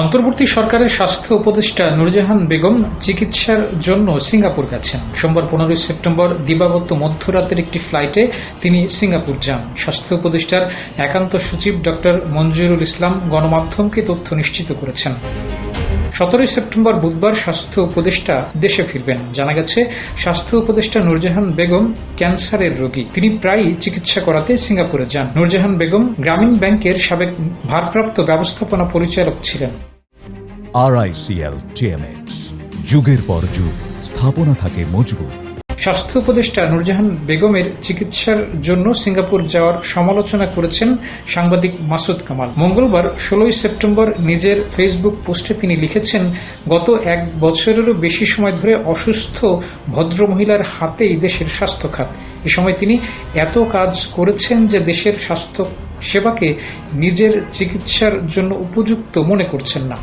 অন্তর্বর্তী সরকারের স্বাস্থ্য উপদেষ্টা নুরজাহান বেগম চিকিৎসার জন্য সিঙ্গাপুর গেছেন। সোমবার পনেরোই সেপ্টেম্বর দিবাগত মধ্যরাতের একটি ফ্লাইটে তিনি সিঙ্গাপুর যান। স্বাস্থ্য উপদেষ্টার একান্ত সচিব ড মঞ্জুরুল ইসলাম গণমাধ্যমকে তথ্য নিশ্চিত করেছেন। সতেরোই সেপ্টেম্বর বুধবার স্বাস্থ্য উপদেষ্টা দেশে ফিরবেন। জানা গেছে, স্বাস্থ্য উপদেষ্টা নুরজাহান বেগম ক্যান্সারের রোগী। তিনি প্রায়ই চিকিৎসা করাতে সিঙ্গাপুরে যান। নুরজাহান বেগম গ্রামীণ ব্যাংকের সাবেক ভারপ্রাপ্ত ব্যবস্থাপনা পরিচালক ছিলেন। আর আইসিএল যুগের পর যুগ, স্থাপনা থাকে মজবুত। স্বাস্থ্য উপদেষ্টা নুরজাহান বেগমের চিকিৎসার জন্য সিঙ্গাপুর যাওয়ার সমালোচনা করেছেন সাংবাদিক মাসুদ কামাল। মঙ্গলবার ষোলোই সেপ্টেম্বর নিজের ফেসবুক পোস্টে তিনি লিখেছেন, গত এক বছরেরও বেশি সময় ধরে অসুস্থ ভদ্রমহিলার হাতেই দেশের স্বাস্থ্য খাত। এ সময় তিনি, এত কাজ করেছেন যে দেশের স্বাস্থ্য সেবাকে নিজের চিকিৎসার জন্য উপযুক্ত মনে করছেন না।